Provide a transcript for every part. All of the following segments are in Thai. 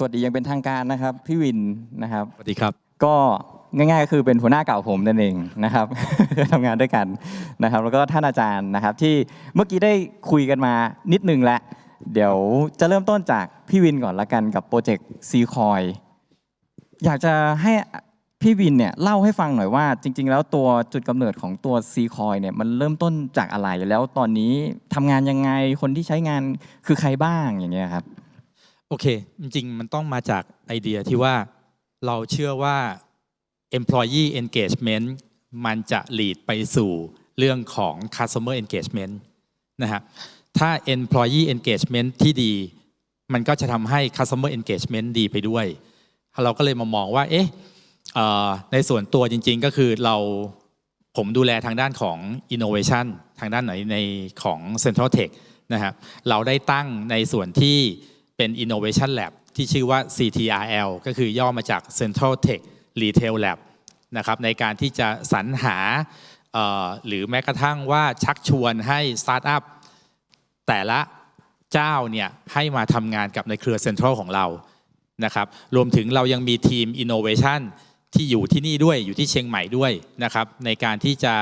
สวัสดีอยังเป็นทางการนะครับ พี่วินนะครับ สวัสดีครับ ก็ง่ายๆก็คือเป็นหัวหน้าเก่าผมนั่นเองนะครับ ทำงานด้วยกันนะครับ แล้วก็ท่านอาจารย์นะครับ ที่เมื่อกี้ได้คุยกันมานิดนึงแล้วเดี๋ยวจะเริ่มต้นจากพี่วินก่อนละกันกับโปรเจกต์ซีคอยอยากจะให้พี่วินเนี่ยเล่าให้ฟังหน่อยว่า จริง ๆ แล้วตัวจุดกำเนิดของตัวซีคอยเนี่ยมันเริ่มต้นจากอะไรแล้วตอนนี้ทำงานยังไงคนที่ใช้งานคือใครบ้างอย่างเงี้ยครับ โอเค จริงๆ มันต้องมาจากไอเดียที่ว่าเราเชื่อว่า employee engagement มันจะ lead ไปสู่เรื่องของ customer engagement นะฮะถ้า employee engagement ที่ดี มันก็จะทำให้ customer engagement ดีไปด้วย เราก็เลยมามองว่า เอ๊ะในส่วนตัวจริง ๆ ก็คือเราผมดูแลทางด้านของ innovation ทางด้านไหนในของ Central Tech นะฮะเราได้ตั้งในส่วนที่ เป็น innovation lab ที่ชื่อว่า CTRL ก็คือย่อมาจาก Central Tech Retail Lab นะครับในการที่จะสรรหาหรือแม้กระทั่งว่าชักชวนให้สตาร์ทอัพแต่ละเจ้าเนี่ยให้มาทำงานกับในเครือ Central ของเรานะครับรวมถึงเรายังมีทีม Innovation ที่อยู่ที่นี่ด้วยอยู่ที่เชียงใหม่ด้วยนะครับในการที่จะ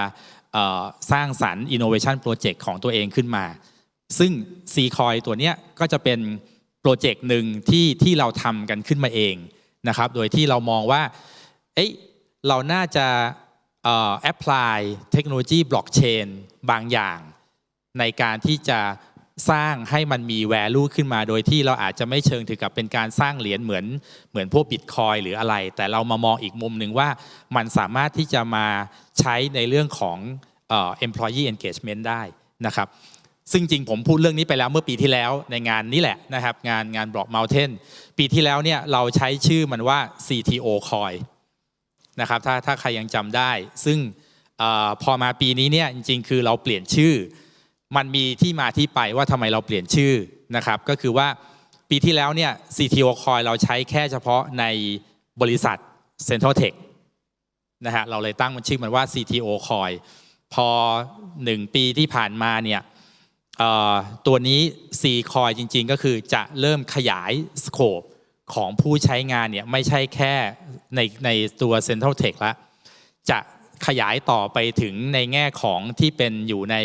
สร้างสรรค์ Innovation Project ของตัวเองขึ้นมา ซึ่ง c c o i ตัวเนี้ยก็จะเป็น โปรเจกต์หนึ่งที่ที่เราทำกันขึ้นมาเองนะครับ โดยที่เรามองว่า เอ้ยเราน่าจะเอ่อ apply เทคโนโลยีบล็อกเชนบางอย่าง ในการที่จะสร้างให้มันมี value ขึ้นมา โดยที่เราอาจจะไม่เชิงถึงกับเป็นการสร้างเหรียญเหมือนเหมือนพวกบิตคอยหรืออะไร แต่เรามามองอีกมุมหนึ่งว่ามันสามารถที่จะมาใช้ในเรื่องของเอ่อ employee engagement ได้นะครับ ซึ่งจริงผมพูดเรื่องนี้ไปแล้วเมื่อปีที่แล้วในงานนี้แหละนะครับ งานงาน Block Mountain ปีที่แล้วเนี่ยเราใช้ชื่อมันว่า CTO Coin นะครับถ้าถ้าใครยังจำได้ ซึ่งออพอมาปีนี้เนี่ยจริงๆ คือเราเปลี่ยนชื่อ มันมีที่มาที่ไปว่าทำไมเราเปลี่ยนชื่อนะครับ ก็คือว่าปีที่แล้วเนี่ย CTO Coin เราใช้แค่เฉพาะในบริษัท Central Tech นะฮะเราเลยตั้งมันชื่อมันว่า CTO Coin พอหนึ่งปีที่ผ่านมาเนี่ย ตัวนี้ C Coin จริง ๆ ก็คือจะเริ่มขยายสโคปของผู้ใช้งานเนี่ยไม่ใช่แค่ในในตัว Central Tech ละจะขยายต่อไปถึงในแง่ของที่เป็นอยู่ใน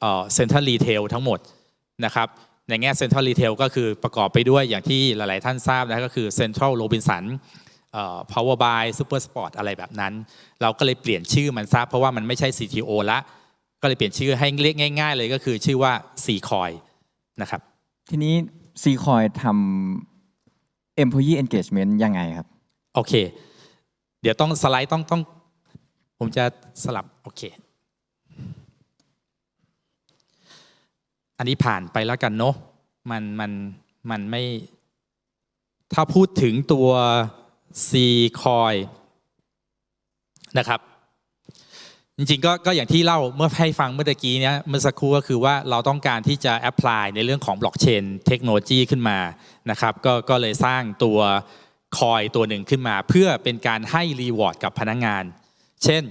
เอ่อ Central Retail ทั้งหมดนะครับในแง่ Central Retail ก็คือประกอบไปด้วยอย่างที่หลาย ๆ ท่านทราบนะก็คือ Central Robinson เอ่อ Power by Super Sport อะไรแบบนั้น เราก็เลยเปลี่ยนชื่อมันซะเพราะว่ามันไม่ใช่ CTO ละ ก็เลยเปลี่ยนชื่อให้เรียกง่าย ๆ เลยก็คือชื่อว่า C Coin นะครับ ทีนี้ซีคอยทำ employee engagement ยังไงครับ โอเค เดี๋ยวต้องสไลด์ต้องต้อง ผมจะสลับ โอเค อันนี้ผ่านไปแล้วกันเนาะมันมันมันไม่ ถ้าพูดถึงตัว C Coin นะครับ จริงๆก็ก็อย่างที่เล่าเมื่อให้ฟังเมื่อตะกี้เนี้ยเมื่อสักครู่ก็คือว่าเราต้องการที่จะแอพพลายในเรื่องของบล็อกเชนเทคโนโลยีขึ้นมานะครับก็ก็เลยสร้างตัวคอยตัวหนึ่งขึ้นมา เพื่อเป็นการให้รีวอร์ดกับพนักงาน เช่น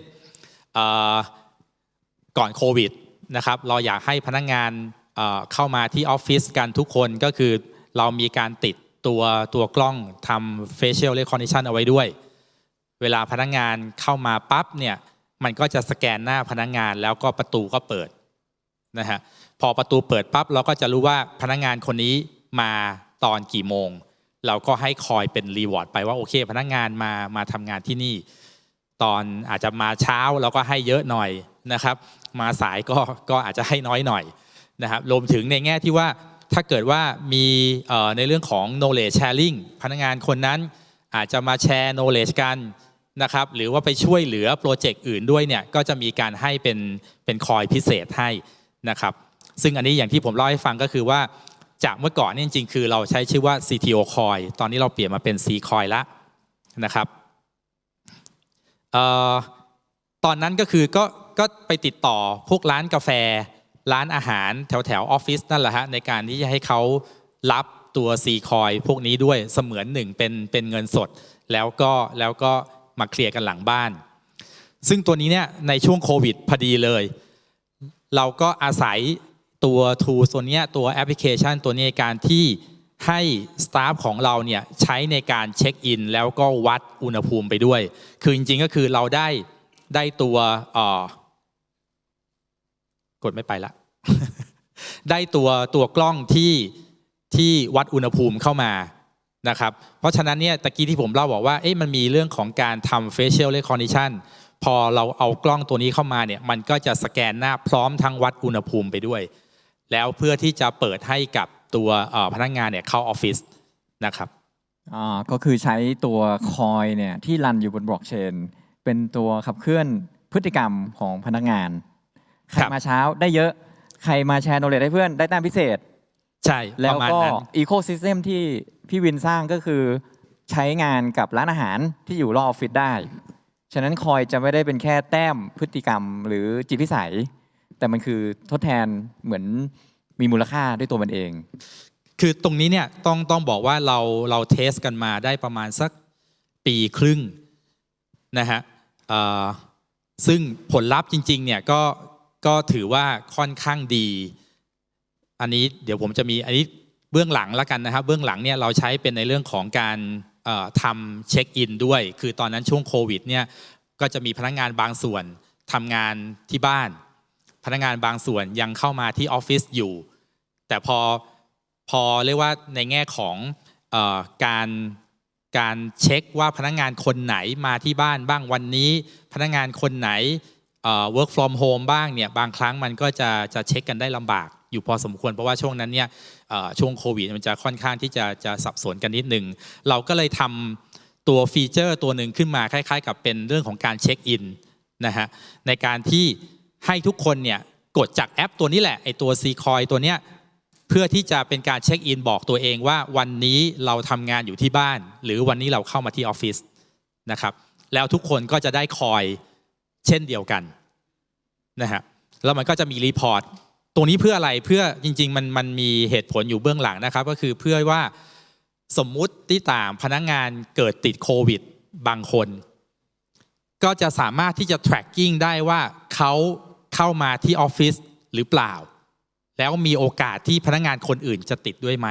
ก่อนโควิดนะครับเราอยากให้พนักงานเเข้ามาที่ออฟฟิศกันทุกคนก็คือเรามีการติดตัวตัวกล้องทำ facial recognition เอาไว้ด้วย เวลาพนักงานเข้ามาปั๊บเนี่ย มันก็จะสแกนหน้าพนักงานแล้วก็ประตูก็เปิดนะฮะพอประตูเปิดปั๊บเราก็จะรู้ว่าพนักงานคนนี้มาตอนกี่โมง เราก็ให้คอยเป็นรีวอร์ดไปว่าโอเค พนักงานมามาทำงานที่นี่ ตอนอาจจะมาเช้าเราก็ให้เยอะหน่อยนะครับ มาสายก็ก็อาจจะให้น้อยหน่อยนะครับรวมถึงในแง่ที่ว่าถ้าเกิดว่ามีในเรื่องของ knowledge sharing พนักงานคนนั้นอาจจะมาแชร์ knowledge กัน นะครับหรือว่าไปช่วยเหลือโปรเจกต์อื่นด้วยเนี่ยก็จะมีการให้เป็นเป็นคอยพิเศษให้นะครับซึ่งอันนี้อย่างที่ผมเล่าให้ฟังก็คือว่าจากเมื่อก่อนนี่จริงๆ คือเราใช้ชื่อว่า CTO Coin ตอนนี้เราเปลี่ยนมาเป็น C Coin ละนะครับออตอนนั้นก็คือก็ก็ไปติดต่อพวกร้านกาแฟ ร้านอาหารแถวแถวออฟฟิศนั่นแหละฮะในการที่จะให้เขารับตัวซีคอยพวกนี้ด้วยเสมือนหนึ่งเป็นเป็นเงินสด แล้วก็แล้วก็ มาเคลียร์กันหลังบ้าน ซึ่งตัวนี้เนี่ยในช่วงโควิดพอดีเลย เราก็อาศัยตัว tool ตัวเนี้ยตัวแอปพลิเคชันตัวนี้ในการที่ให้สตาฟของเราเนี่ยใช้ในการเช็คอินแล้วก็วัดอุณหภูมิไปด้วย คือจริงๆก็คือเราได้ได้ตัวกดไม่ไปละได้ตัวตัวกล้องที่ที่วัดอุณหภูมิเข้ามา นะครับเพราะฉะนั้นเนี่ยตะกี้ที่ผมเล่าบอกว่าเอ๊ะมันมีเรื่องของการทำ facial recognition พอเราเอากล้องตัวนี้เข้ามาเนี่ยมันก็จะสแกนหน้าพร้อมทั้งวัดอุณหภูมิไปด้วย แล้วเพื่อที่จะเปิดให้กับตัวเอ่อพนักงานเนี่ยเข้าออฟฟิศนะครับอ่าก็คือใช้ตัวคอยเนี่ยที่รันอยู่บนบล็อกเชนเป็นตัวขับเคลื่อนพฤติกรรมของพนักงาน ใครครับมาเช้าได้เยอะใครมาแชร์โนเล e ให้เพื่อนได้แต้มพิเศษ ใช่แล้ปวระมาณก็นั้นอีโคซิสเต็มที่ พี่วินสร้างก็คือใช้งานกับร้านอาหารที่อยู่รอบออฟฟิศได้ ฉะนั้นคอยจะไม่ได้เป็นแค่แต้มพฤติกรรมหรือจิตพิสัย แต่มันคือทดแทนเหมือนมีมูลค่าด้วยตัวมันเอง คือตรงนี้เนี่ยต้องต้องบอกว่าเราเราเทสกันมาได้ประมาณสักปีครึ่งนะฮะซึ่งผลลัพธ์จริงๆเนี่ยก็ก็ถือว่าค่อนข้างดี อันนี้เดี๋ยวผมจะมีอันนี้ เบื้องหลังแล้วกันนะครับ เบื้องหลังเนี่ยเราใช้เป็นในเรื่องของการทำเช็คอินด้วย คือตอนนั้นช่วงโควิดเนี่ยก็จะมีพนักงานบางส่วนทำงานที่บ้าน พนักงานบางส่วนยังเข้ามาที่ออฟฟิศอยู่ แต่พอพอเรียกว่าในแง่ของออการการเช็คว่าพนักงานคนไหนมาที่บ้านบ้างวันนี้ พนักงานคนไหนเอ่อ work from home บ้างเนี่ยบางครั้งมันก็จะจะเช็คกันได้ลำบาก อยู่พอสมควรเพราะว่าช่วงนั้นเนี่ยช่วงโควิดมันจะค่อนข้างที่จะจะสับสนกันนิดนึงเราก็เลยทำตัวฟีเจอร์ตัวหนึ่งขึ้นมาคล้าย ๆ กับเป็นเรื่องของการเช็คอินนะฮะในการที่ให้ทุกคนเนี่ยกดจากแอปตัวนี้แหละไอตัว C Coin ตัวเนี้ยเพื่อที่จะเป็นการเช็คอินบอกตัวเองว่าวันนี้เราทำงานอยู่ที่บ้าน หรือวันนี้เราเข้ามาที่ออฟฟิศนะครับแล้วทุกคนก็จะได้คอยเช่นเดียวกันนะฮะแล้วมันก็จะมีรีพอร์ต ตรงนี้เพื่ออะไรเพื่อจริง ๆ มันมันมีเหตุผลอยู่เบื้องหลังนะครับ ก็คือเพื่อว่าสมมุติที่ต่างพนักงานเกิดติดโควิดบางคน ก็จะสามารถที่จะ tracking ได้ว่าเขาเข้ามาที่ออฟฟิศหรือเปล่า แล้วมีโอกาสที่พนักงานคนอื่นจะติดด้วยไหม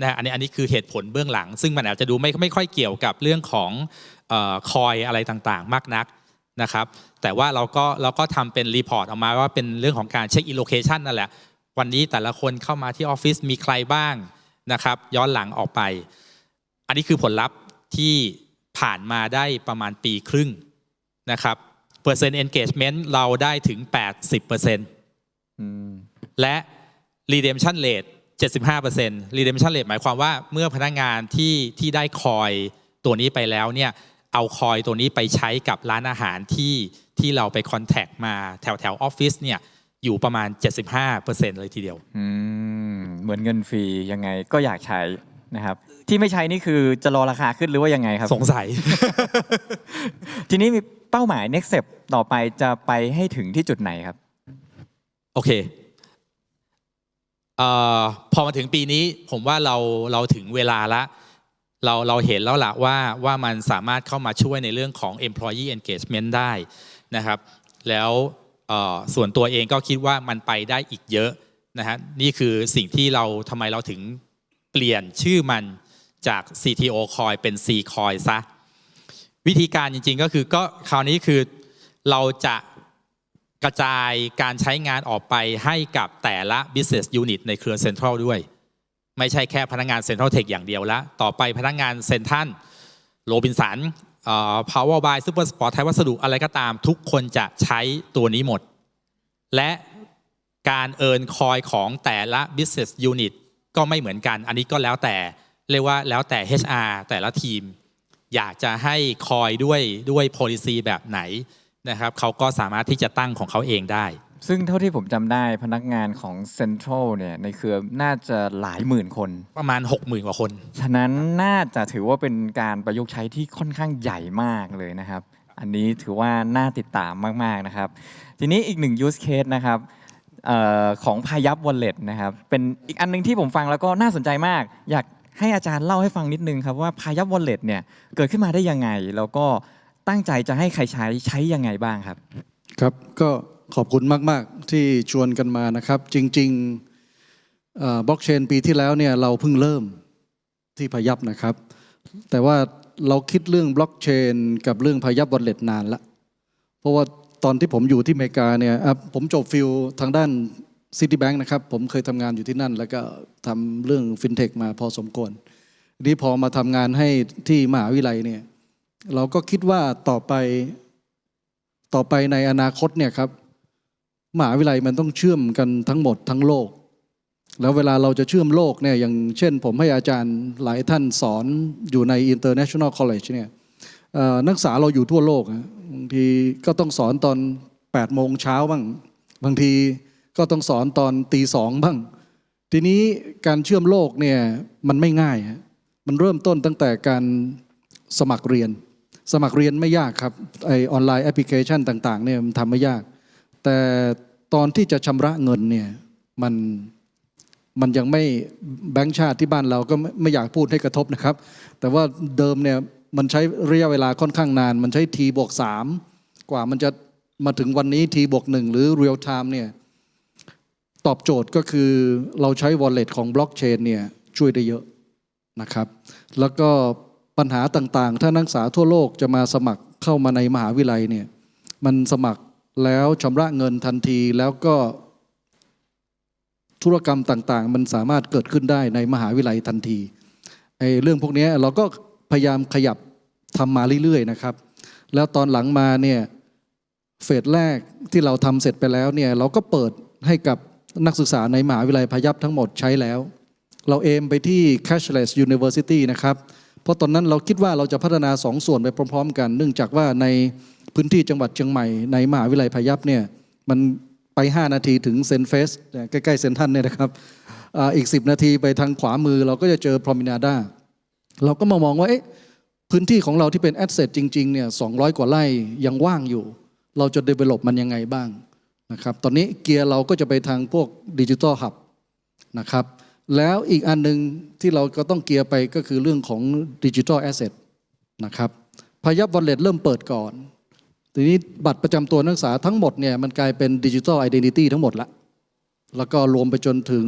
นะอันนี้อันนี้คือเหตุผลเบื้องหลัง ซึ่งมันอาจจะดูไม่ไม่ค่อยเกี่ยวกับเรื่องของออคอยอะไรต่างๆ มากนัก นะครับแต่ว่าเราก็เราก็ทำเป็นรีพอร์ตออกมาว่าเป็นเรื่องของการเช็คอินโลเคชันนั่นแหละ วันนี้แต่ละคนเข้ามาที่ออฟฟิศมีใครบ้างนะครับ ย้อนหลังออกไป อันนี้คือผลลัพธ์ที่ผ่านมาได้ประมาณปีครึ่งนะครับเปอร์เซ็นต์ engagement เราได้ถึง 80%อืมและ redemption rate 75% redemption rate หมายความว่าเมื่อพนักงานที่ที่ได้คอยตัวนี้ไปแล้วเนี่ย เอาคอยตัวนี้ไปใช้กับร้านอาหารที่ที่เราไปคอนแทคมาแถวแถวออฟฟิศเนี่ยอยู่ประมาณ 75%เลยทีเดียว อืมเหมือนเงินฟรียังไงก็อยากใช้นะครับ ที่ไม่ใช้นี่คือจะรอราคาขึ้นหรือว่ายังไงครับ สงสัย ทีนี้มีเป้าหมาย next step ต่อไปจะไปให้ถึงที่จุดไหนครับ โอเคเอ่อพอมาถึงปีนี้ผมว่าเราเราถึงเวลาละ เราเราเห็นแล้วล่ะว่าว่ามันสามารถเข้ามาช่วยในเรื่องของ employee engagement ได้นะครับ แล้วส่วนตัวเองก็คิดว่ามันไปได้อีกเยอะนะฮะนี่คือสิ่งที่เราทำไมเราถึงเปลี่ยนชื่อมันจาก CTO Coin เป็น C Coin ซะ วิธีการจริงๆก็คือก็คราวนี้คือเราจะกระจายการใช้งานออกไปให้กับแต่ละ business unit ในเครือ Central ด้วย ไม่ใช่แค่พนักงาน Central Tech อย่างเดียวละต่อไปพนักงานเซนทันโรบินสัน Power by Super Sport ไทยวัสดุอะไรก็ตาม ทุกคนจะใช้ตัวนี้หมด และการเอินคอยของแต่ละ business unit ก็ไม่เหมือนกัน อันนี้ก็แล้วแต่เรียกว่าแล้วแต่ HR แต่ละทีม อยากจะให้คอยด้วยด้วย policy แบบไหนนะครับเขาก็สามารถที่จะตั้งของเขาเองได้ ซึ่งเท่าที่ผมจำได้พนักงานของ Central เนี่ยในเครือน่าจะหลายหมื่นคน ประมาณ 60,000 กว่าคน ฉะนั้นน่าจะถือว่าเป็นการประยุกต์ใช้ที่ค่อนข้างใหญ่มากเลยนะครับ อันนี้ถือว่าน่าติดตามมาก ๆ นะครับ ทีนี้อีกหนึ่ง use case นะครับเออของพายับ wallet นะครับ เป็นอีกอันหนึงที่ผมฟังแล้วก็น่าสนใจมาก อยากให้อาจารย์เล่าให้ฟังนิดนึงครับว่าพายับ wallet เนี่ยเกิดขึ้นมาได้ยังไง แล้วก็ตั้งใจจะให้ใครใช้ใช้ยังไงบ้างครับ ครับก็ ขอบคุณมาก ๆ ที่ชวนกันมานะครับ จริงๆบล็อกเชนปีที่แล้วเนี่ยเราเพิ่งเริ่มที่พยับนะครับ แต่ว่าเราคิดเรื่องบล็อกเชนกับเรื่องพยับวอลเล็ตนานละเพราะว่าตอนที่ผมอยู่ที่อเมริกาเนี่ยผมจบฟิลทางด้าน Citibank นะครับ ผมเคยทำงานอยู่ที่นั่น แล้วก็ทำเรื่องฟินเทคมาพอสมควรนี้พอมาทำงานให้ที่มหาวิทยาลัยเนี่ยเราก็คิดว่าต่อไปต่อไปในอนาคตเนี่ยครับ มหาวิทยาลัยมันต้องเชื่อมกันทั้งหมดทั้งโลก แล้วเวลาเราจะเชื่อมโลกเนี่ยอย่างเช่น ผมให้อาจารย์หลายท่านสอนอยู่ใน International College เนี่ยเอ่อนักศึกษาเราอยู่ทั่วโลกอะบางทีก็ต้องสอนตอน8โมงเช้าบ้างบางทีก็ต้องสอนตอนตีสองบ้าง ทีนี้การเชื่อมโลกเนี่ยมันไม่ง่าย มันเริ่มต้นตั้งแต่การสมัครเรียน สมัครเรียนไม่ยากครับไอออนไลน์แอปพลิเคชันต่างๆเนี่ยมันทำไม่ยาก แต่ตอนที่จะชำระเงินเนี่ยมันมันยังไม่แบงก์ชาติที่บ้านเราก็ไม่อยากพูดให้กระทบนะครับ แต่ว่าเดิมเนี่ยมันใช้ระยะเวลาค่อนข้างนาน มันใช้ทีบวกสามกว่ามันจะมาถึงวันนี้ทีบวกหนึ่งหรือเรียลไทม์เนี่ยตอบโจทย์ก็คือเราใช้ wallet ของบล็อกเชนเนี่ยช่วยได้เยอะนะครับ แล้วก็ปัญหาต่างๆ ถ้านักศึกษาทั่วโลกจะมาสมัครเข้ามาในมหาวิทยาลัยเนี่ยมันสมัคร แล้วชำระเงินทันทีแล้วก็ธุรกรรมต่างๆ มันสามารถเกิดขึ้นได้ในมหาวิทยาลัยทันทีไอ้เรื่องพวกนี้เราก็พยายามขยับทำมาเรื่อยๆนะครับ แล้วตอนหลังมาเนี่ยเฟสแรกที่เราทำเสร็จไปแล้วเนี่ยเราก็เปิดให้กับนักศึกษาในมหาวิทยาลัยพยัพทั้งหมดใช้แล้ว เราเอมไปที่ cashless university นะครับ เพราะตอนนั้นเราคิดว่าเราจะพัฒนาสองส่วนไปพร้อม ๆ กัน เนื่องจากว่าใน พื้นที่จังหวัดเชียงใหม่ในมหาวิทยาลัยพยัพเนี่ยมันไป 5 นาทีถึงเซนเฟสใกล้ๆเซนทันเนี่ยนะครับอีก 10 นาทีไปทางขวามือเราก็จะเจอพรอมินาดาเราก็มามองว่าเอ๊ะพื้นที่ของเราที่เป็นแอสเซทจริงๆเนี่ย200 กว่าไร่ยังว่างอยู่ เราจะ develop มันยังไงบ้างนะครับตอนนี้เกียร์เราก็จะไปทางพวกดิจิ t a ล Hub นะครับแล้วอีกอันหนึ่งที่เราก็ต้องเกียร์ไปก็คือเรื่องของดิจิ t a ลแอสเซทนะครับพยับวอลเล็ตเริ่มเปิดก่อน ทีนี้บัตรประจำตัวนักศึกษาทั้งหมดเนี่ยมันกลายเป็นดิจิ t a ลไอดีนิตี้ทั้งหมดละแล้วก็รวมไปจนถึง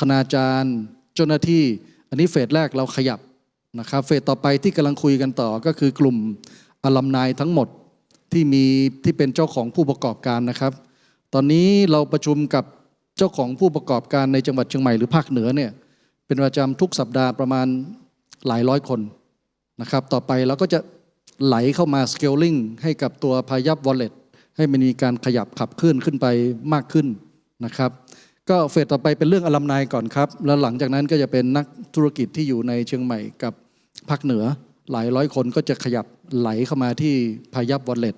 คณาจารย์เจ้าหน้าที่อันนี้เฟสแรกเราขยับนะครับเฟสต่อไปที่กำลังคุยกันต่อก็คือกลุ่มอลัมนายทั้งหมดที่มีที่เป็นเจ้าของผู้ประกอบการนะครับ ตอนนี้เราประชุมกับเจ้าของผู้ประกอบการในจังหวัดเชียงใหม่หรือภาคเหนือเนี่ยเป็นประจำทุกสัปดาห์ประมาณหลายร้อยคนนะครับ ต่อไปเราก็จะ ไหลเข้ามา scaling ให้กับตัวพายับ wallet ให้มันมีการขยับขับเคลื่อนขึ้นไปมากขึ้นนะครับ ก็เฟสต่อไปเป็นเรื่องอลัมนายก่อนครับ แล้วหลังจากนั้นก็จะเป็นนักธุรกิจที่อยู่ในเชียงใหม่กับภาคเหนือ หลายร้อยคนก็จะขยับไหลเข้ามาที่พายับ wallet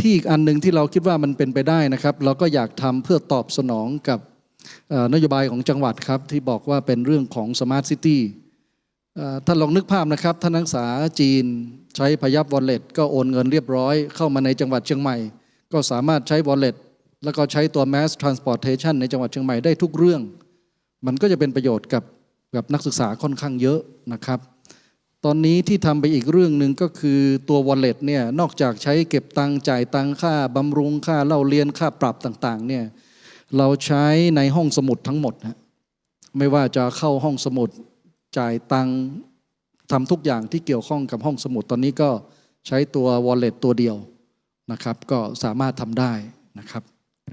ที่อีกอันหนึ่งที่เราคิดว่ามันเป็นไปได้นะครับ เราก็อยากทำเพื่อตอบสนองกับนโยบายของจังหวัดครับ ที่บอกว่าเป็นเรื่องของ Smart City เอ่อ ท่านลองนึกภาพนะครับท่านนักศึกษาจีนใช้พยับ wallet ก็โอนเงินเรียบร้อยเข้ามาในจังหวัดเชียงใหม่ ก็สามารถใช้ wallet แล้วก็ใช้ตัว mass transportation ในจังหวัดเชียงใหม่ได้ทุกเรื่อง มันก็จะเป็นประโยชน์กับกับนักศึกษาค่อนข้างเยอะนะครับ ตอนนี้ที่ทำไปอีกเรื่องหนึ่งก็คือตัว wallet เนี่ยนอกจากใช้เก็บตังจ่ายตังค่าบำรุงค่าเล่าเรียนค่าปรับต่างๆเนี่ยเราใช้ในห้องสมุดทั้งหมดฮะไม่ว่าจะเข้าห้องสมุด จ่ายตังค์ทำทุกอย่างที่เกี่ยวข้องกับห้องสมุดตอนนี้ก็ใช้ตัว wallet ตัวเดียวนะครับ ก็สามารถทำได้นะครับ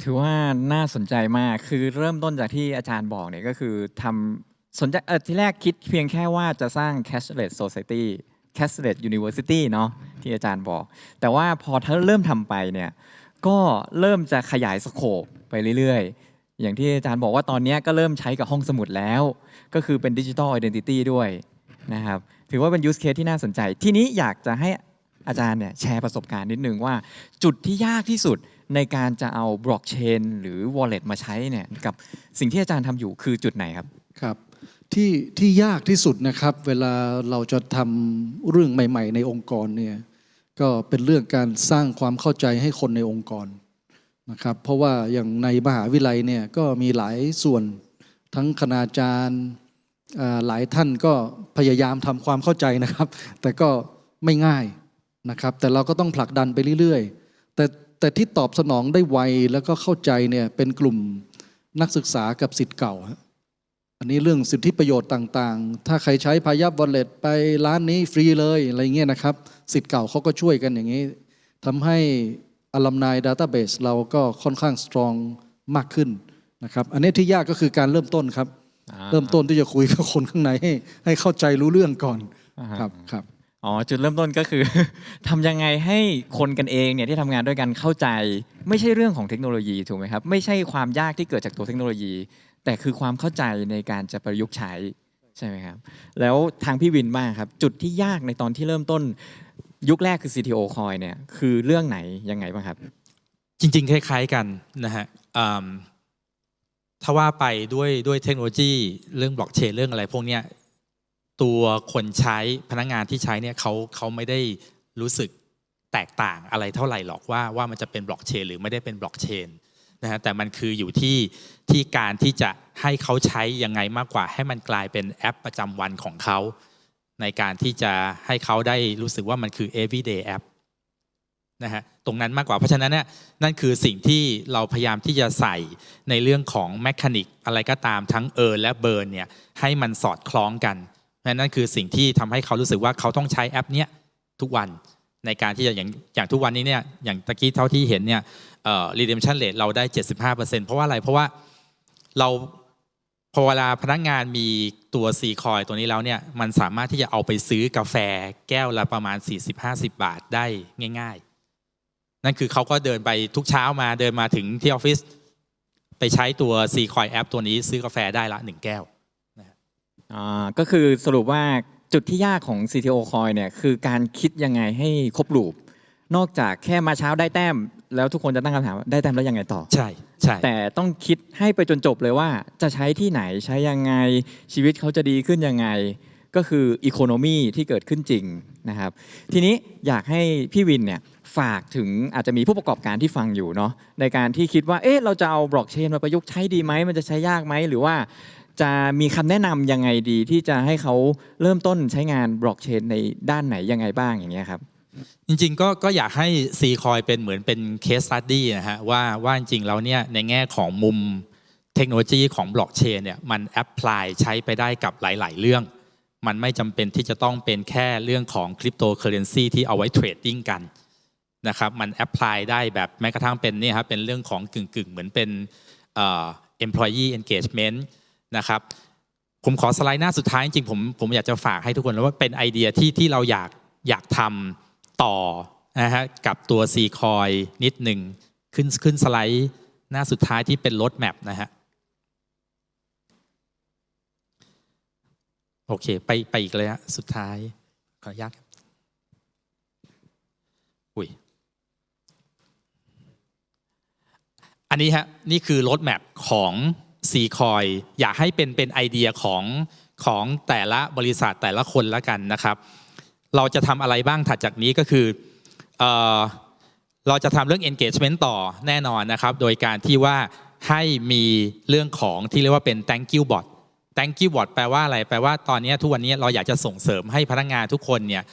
ถือว่าน่าสนใจมากคือเริ่มต้นจากที่อาจารย์บอกเนี่ยก็คือทำสนใจเออที่แรกคิดเพียงแค่ว่าจะสร้าง cashless society cashless university เนาะที่อาจารย์บอก แต่ว่าพอถ้าเริ่มทำไปเนี่ยก็เริ่มจะขยายสโคปไปเรื่อยๆ อย่างที่อาจารย์บอกว่าตอนนี้ก็เริ่มใช้กับห้องสมุดแล้ว ก็คือเป็นดิจิ t a ล identity ด้วยนะครับถือว่าเป็น use case ที่น่าสนใจ ทีนี้อยากจะให้อาจารย์เนี่ยแชร์ประสบการณ์นิดนึงว่า จุดที่ยากที่สุดในการจะเอาบล็อกเชนหรือ wallet มาใช้เนี่ยกับสิ่งที่อาจารย์ทำอยู่คือจุดไหนครับครับที่ที่ยากที่สุดนะครับ เวลาเราจะทำเรื่องใหม่ ๆ ในองค์กรเนี่ยก็เป็นเรื่องการสร้างความเข้าใจให้คนในองค์กรนะครับเพราะว่าอย่างในมหาวิทยาลัยเนี่ยก็มีหลายส่วนทั้งคณาจารย์ หลายท่านก็พยายามทำความเข้าใจนะครับ แต่ก็ไม่ง่ายนะครับ แต่เราก็ต้องผลักดันไปเรื่อยๆ แต่แต่ที่ตอบสนองได้ไวแล้วก็เข้าใจเนี่ยเป็นกลุ่มนักศึกษากับสิทธิ์เก่า อันนี้เรื่องสิทธิประโยชน์ต่างๆ ถ้าใครใช้พายับวอลเล็ตไปร้านนี้ฟรีเลยอะไรเงี้ยนะครับ สิทธิ์เก่าเขาก็ช่วยกันอย่างนี้ทำให้อลัมไนดัต a b เบสเราก็ค่อนข้างสตรองมากขึ้นนะครับ อันนี้ที่ยากก็คือการเริ่มต้นครับ เริ่มต้นที่จะคุยกับคนข้างในให้ให้เข้าใจรู้เรื่องก่อนอ่าฮะครับครับอ๋อจุดเริ่มต้นก็คือทำยังไงให้คนกันเองเนี่ยที่ทำงานด้วยกันเข้าใจ ไม่ใช่เรื่องของเทคโนโลยีถูกไหมครับไม่ใช่ความยากที่เกิดจากตัวเทคโนโลยี แต่คือความเข้าใจในการจะประยุกต์ใช้ใช่ไหมครับแล้วทางพี่วินบ้างครับ จุดที่ยากในตอนที่เริ่มต้น ยุคแรกคือ CTO Coin เนี่ยคือเรื่องไหนยังไงบ้างครับ จริง ๆ คล้าย ๆ กันนะฮะอืม ถ้าว่าไปด้วยด้วยเทคโนโลยีเรื่องบล็อกเชนเรื่องอะไรพวกเนี้ยตัวคนใช้พนักงานที่ใช้เนี่ยเขาเขาไม่ได้รู้สึกแตกต่างอะไรเท่าไหร่หรอกว่าว่ามันจะเป็นบล็อกเชนหรือไม่ได้เป็นบล็อกเชนนะฮะแต่มันคืออยู่ที่ที่การที่จะให้เขาใช้ยังไงมากกว่า ให้มันกลายเป็นแอปประจำวันของเขา ในการที่จะให้เขาได้รู้สึกว่ามันคือ everyday app นะฮะตรงนั้นมากกว่าเพราะฉะนั้นเนี่ยนั่นคือสิ่งที่เราพยายามที่จะใส่ในเรื่องของแมคานิกอะไรก็ตามทั้งเออและเบิร์นเนี่ยให้มันสอดคล้องกันนั่นคือสิ่งที่ทำให้เขารู้สึกว่าเขาต้องใช้แอปเนี้ยทุกวันในการที่จะอย่างอย่างทุกวันนี้เนี่ยอย่างตะกี้เท่าที่เห็นเนี่ยเอ่อ redemption rate เราได้ 75%เพราะว่าอะไรเพราะว่าเราพอเวลาพนักงานมีตัว C coin ตัวนี้แล้วเนี่ยมันสามารถที่จะเอาไปซื้อกาแฟแก้วละประมาณ 40-50 บาทได้ง่าย ๆ นั่นคือเขาก็เดินไปทุกเช้ามาเดินมาถึงที่ออฟฟิศไปใช้ตัว C Coin แอปตัวนี้ซื้อกาแฟได้ละหนึ่งแก้วอ่าก็คือสรุปว่าจุดที่ยากของ CTO Coin เนี่ยคือการคิดยังไงให้ครบลูปนอกจากแค่มาเช้าได้แต้ม แล้วทุกคนจะตั้งคำถามว่าได้แต้มแล้วยังไงต่อ ใช่ใช่แต่ต้องคิดให้ไปจนจบเลยว่าจะใช้ที่ไหนใช้ยังไงชีวิตเขาจะดีขึ้นยังไง ก็คืออีโคโนมีที่เกิดขึ้นจริงนะครับ ทีนี้อยากให้พี่วินเนี่ย ฝากถึงอาจจะมีผู้ประกอบการที่ฟังอยู่เนาะในการที่คิดว่าเอ๊ะเราจะเอาบล็อกเชนมาประยุกต์ใช้ดีไหมมันจะใช้ยากไหมหรือว่าจะมีคำแนะนำยังไงดีที่จะให้เขาเริ่มต้นใช้งานบล็อกเชนในด้านไหนยังไงบ้างอย่างเงี้ยครับจริงๆก็ก็อยากให้ C Coin เป็นเหมือนเป็น case study นะฮะว่าว่าจริงๆแล้วเนี่ยในแง่ของมุมเทคโนโลยีของบล็อกเชนเนี่ยมันแอพพลายใช้ไปได้กับหลาย ๆ เรื่อง มันไม่จำเป็นที่จะต้องเป็นแค่เรื่องของคริปโตเคอเรนซีที่เอาไว้เทรดดิ้งกัน นะครับมันแอพพลายได้แบบแม้กระทั่งเป็นนี่ครับเป็นเรื่องของกึ่งๆเหมือนเป็นเอ่อ employee engagement นะครับผมขอสไลด์หน้าสุดท้ายจริงผมผมอยากจะฝากให้ทุกคนว่าเป็นไอเดียที่ที่เราอยากอยากทำต่อนะฮะกับตัว C Coin นิดหนึ่งขึ้นขึ้นสไลด์หน้าสุดท้ายที่เป็นรถแมพนะฮะโอเค ไปไปอีกเลยฮะสุดท้ายขออนุญาตครับอุ้ย อันนี้ฮะนี่คือรถแมพของ C Coin อยากให้เป็นเป็นไอเดียของของแต่ละบริษัทแต่ละคนละกันนะครับ เราจะทำอะไรบ้างถัดจากนี้ก็คือเออเราจะทำเรื่อง engagement ต่อแน่นอนนะครับ โดยการที่ว่าให้มีเรื่องของที่เรียกว่าเป็น thank you bot thank you bot แปลว่าอะไร แปลว่าตอนนี้ทุกวันนี้เราอยากจะส่งเสริมให้พนักงานทุกคนเนี่ย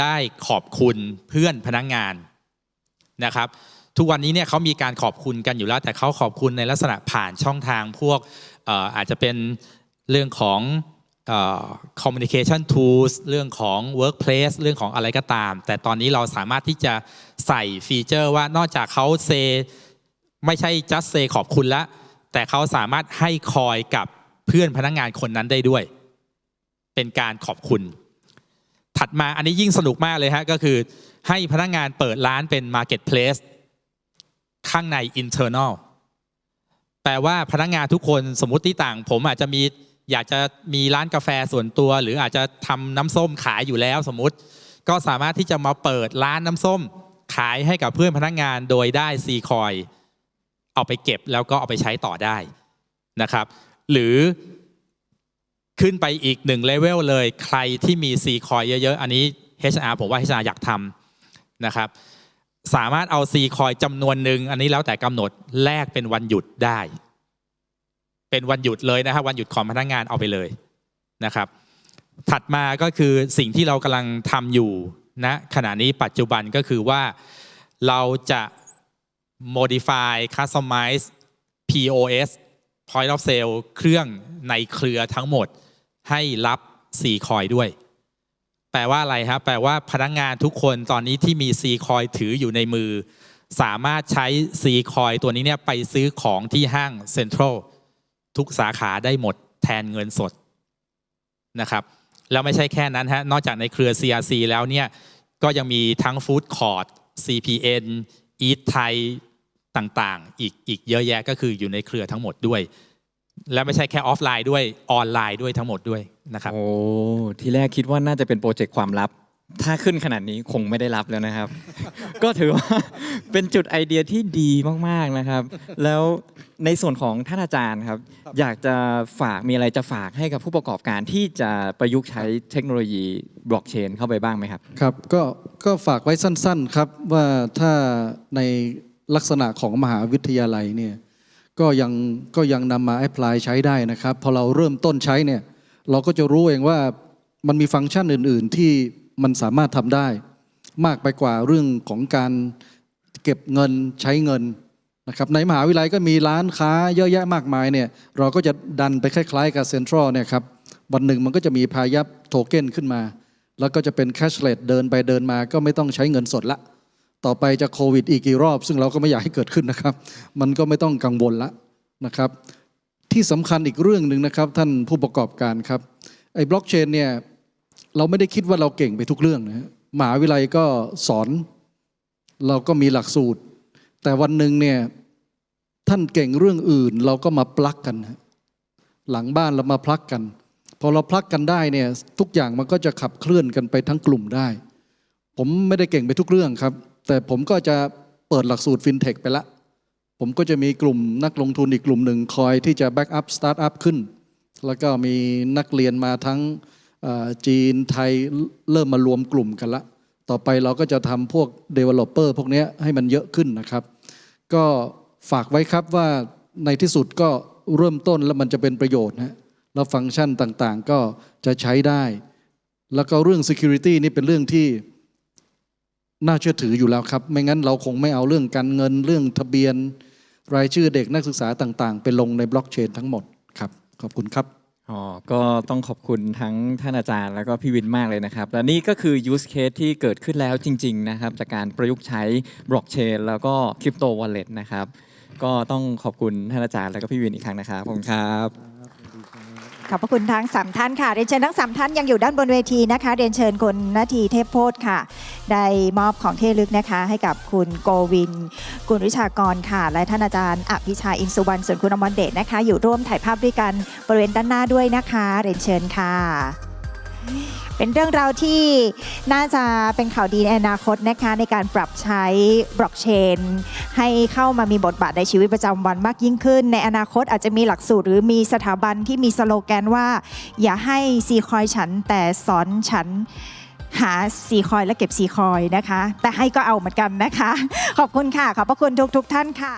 ได้ขอบคุณเพื่อนพนักงานนะครับ ทุกวันนี้เนี่ยเขามีการขอบคุณกันอยู่แล้ว แต่เขาขอบคุณในลักษณะผ่านช่องทางพวกอาจจะเป็นเรื่องของเอ่อ communication tools เรื่องของ workplace เรื่องของอะไรก็ตาม แต่ตอนนี้เราสามารถที่จะใส่ฟีเจอร์ว่านอกจากเขาเซไม่ใช่ just say ขอบคุณละ แต่เขาสามารถให้คอยกับเพื่อนพนักงานคนนั้นได้ด้วย เป็นการขอบคุณ ถัดมาอันนี้ยิ่งสนุกมากเลยฮะ ก็คือให้พนักงานเปิดร้านเป็น marketplace ข้างใน internal แปลว่าพนักงานทุกคนสมมติที่ต่าง ผมอาจจะมีอยากจะมีร้านกาแฟส่วนตัว หรืออาจจะทำน้ำส้มขายอยู่แล้วสมมติ ก็สามารถที่จะมาเปิดร้านน้ำส้มขายให้กับเพื่อนพนักงานโดยได้ซีคอยเอาไปเก็บแล้วก็เอาไปใช้ต่อได้นะครับ หรือขึ้นไปอีกหนึ่งเลเวลเลยใครที่มีซีคอยเยอะๆ อันนี้ HR ผมว่า HR อยากทำนะครับ สามารถเอาซีคอยจำนวนหนึ่งอันนี้แล้วแต่กำหนดแลกเป็นวันหยุดได้ เป็นวันหยุดเลยนะครับวันหยุดของพนักงานเอาไปเลยนะครับ ถัดมาก็คือสิ่งที่เรากำลังทำอยู่ณนะขณะนี้ปัจจุบันก็คือว่าเราจะ modify customize POS point of sale เครื่องในเครือทั้งหมดให้รับ C coin ด้วย แปลว่าอะไรครับ แปลว่าพนักงานทุกคนตอนนี้ที่มี C coin ถืออยู่ในมือ สามารถใช้ C coin ตัวนี้เนี่ยไปซื้อของที่ห้างเซ็นทรัลทุกสาขาได้หมดแทนเงินสดนะครับ แล้วไม่ใช่แค่นั้นฮะ นอกจากในเครือ CRC แล้วเนี่ยก็ยังมีทั้ง Food Court CPN Eat Thai ต่างๆ อีกอีกเยอะแยะก็คืออยู่ในเครือทั้งหมดด้วย และไม่ใช่แค่ออฟไลน์ด้วยออนไลน์ด้วยทั้งหมดด้วยนะครับโอ้ทีแรกคิดว่าน่าจะเป็นโปรเจกต์ความลับ ถ้าขึ้นขนาดนี้คงไม่ได้รับแล้วนะครับ ก็ถือว่าเป็นจุดไอเดียที่ดีมากๆนะครับ แล้วในส่วนของท่านอาจารย์ครับ อยากจะฝากมีอะไรจะฝากให้กับผู้ประกอบการที่จะประยุกต์ใช้เทคโนโลยีบล็อกเชนเข้าไปบ้างไหมครับครับก็ก็ฝากไว้สั้น ๆครับว่าถ้าในลักษณะของมหาวิทยาลัยเนี่ย ก็ยังก็ยังนำมาแอพพลายใช้ได้นะครับ พอเราเริ่มต้นใช้เนี่ยเราก็จะรู้เองว่ามันมีฟังก์ชันอื่น ๆ ที่มันสามารถทำได้ มากไปกว่าเรื่องของการเก็บเงินใช้เงินนะครับในมหาวิทยาลัยก็มีร้านค้าเยอะแยะมากมายเนี่ยเราก็จะดันไปคล้าย ๆ กับเซ็นทรัลเนี่ยครับวันหนึ่งมันก็จะมีพายับโทเก้นขึ้นมา แล้วก็จะเป็นแคชเลสเดินไปเดินมาก็ไม่ต้องใช้เงินสดละ ต่อไปจะโควิดอีกกี่รอบ ซึ่งเราก็ไม่อยากให้เกิดขึ้นนะครับ มันก็ไม่ต้องกังวลละนะครับ ที่สำคัญอีกเรื่องหนึ่งนะครับ ท่านผู้ประกอบการครับไอ้บล็อกเชนเนี่ยเราไม่ได้คิดว่าเราเก่งไปทุกเรื่องนะมหาวิทยาลัยก็สอน เราก็มีหลักสูตร แต่วันหนึ่งเนี่ยท่านเก่งเรื่องอื่น เราก็มาปลักกัน หลังบ้านเรามาพลักกันพอเราพลักกันได้เนี่ยทุกอย่างมันก็จะขับเคลื่อนกันไปทั้งกลุ่มได้ ผมไม่ได้เก่งไปทุกเรื่องครับ แต่ผมก็จะเปิดหลักสูตรฟินเทคไปละ ผมก็จะมีกลุ่มนักลงทุนอีกกลุ่มหนึ่งคอยที่จะแบ็กอัพสตาร์ทอัพขึ้น แล้วก็มีนักเรียนมาทั้งจีนไทยเริ่มมารวมกลุ่มกันละ ต่อไปเราก็จะทำพวก Developer พวกนี้ให้มันเยอะขึ้นนะครับ ก็ฝากไว้ครับว่าในที่สุดก็เริ่มต้นแล้วมันจะเป็นประโยชน์นะแล้วฟังก์ชันต่างๆก็จะใช้ได้ แล้วก็เรื่อง Security นี่เป็นเรื่องที่ น่าเชื่อถืออยู่แล้วครับ ไม่งั้นเราคงไม่เอาเรื่องการเงินเรื่องทะเบียน รายชื่อเด็กนักศึกษาต่างๆ ไปลงในบล็อกเชนทั้งหมดครับ ขอบคุณครับอ๋อก็ต้องขอบคุณทั้งท่านอาจารย์แล้วก็พี่วินมากเลยนะครับ และนี่ก็คือ use case ที่เกิดขึ้นแล้วจริง ๆ นะครับ จากการประยุกต์ใช้บล็อกเชนแล้วก็คริปโตวอลเล็ตนะครับ ก็ต้องขอบคุณท่านอาจารย์แล้วก็พี่วินอีกครั้งนะครับ ขอบคุณครับ ขอบพระคุณทั้งสามท่านค่ะเรียนเชิญทั้งสามท่านยังอยู่ด้านบนเวทีนะคะ เรียนเชิญคุณนาทีเทพโพธิ์ค่ะ ได้มอบของเท่ลึกนะคะ ให้กับคุณโกวิน คุณวิชากรค่ะ และท่านอาจารย์อภิชาอินสุวรรณส่วนคุณอมรเดชนะคะ อยู่ร่วมถ่ายภาพด้วยกันบริเวณด้านหน้าด้วยนะคะ เรียนเชิญค่ะ เป็นเรื่องราวที่น่าจะเป็นข่าวดีในอนาคตนะคะในการปรับใช้บล็อกเชน ให้เข้ามามีบทบาทในชีวิตประจำวันมากยิ่งขึ้น ในอนาคตอาจจะมีหลักสูตรหรือมีสถาบันที่มีสโลแกนว่า อย่าให้ซีคอยฉันแต่สอนฉันหาซีคอยและเก็บซีคอยนะคะ แต่ให้ก็เอาเหมือนกันนะคะ ขอบคุณค่ะ ขอบพระคุณทุกๆทท่านค่ะ